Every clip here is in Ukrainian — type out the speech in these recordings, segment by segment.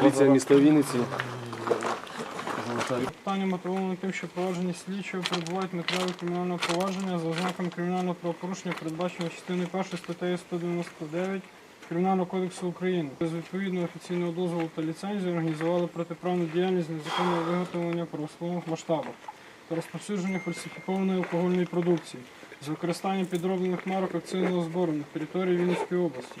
Поліція міста Вінниці. Питання мотивовано тим, що проваджені слідчого перебувають матеріали кримінального провадження за ознаками кримінального правопорушення, передбаченого частиною 1 статтею 199 Кримінального кодексу України. Без відповідного офіційного дозволу та ліцензії організували протиправну діяльність незаконного виготовлення промислових масштабах та розповсюдження фальсифікованої алкогольної продукції з використанням підроблених марок акційного збору на території Вінницької області.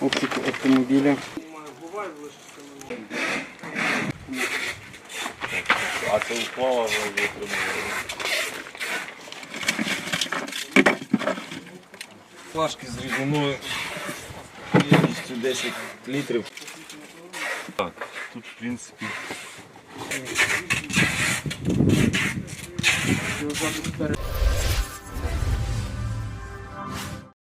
Обшук автомобіля. А це ухвала ви отримали. Флажки з рідиною ємністю 10 літрів. Так, тут в принципі. Перед-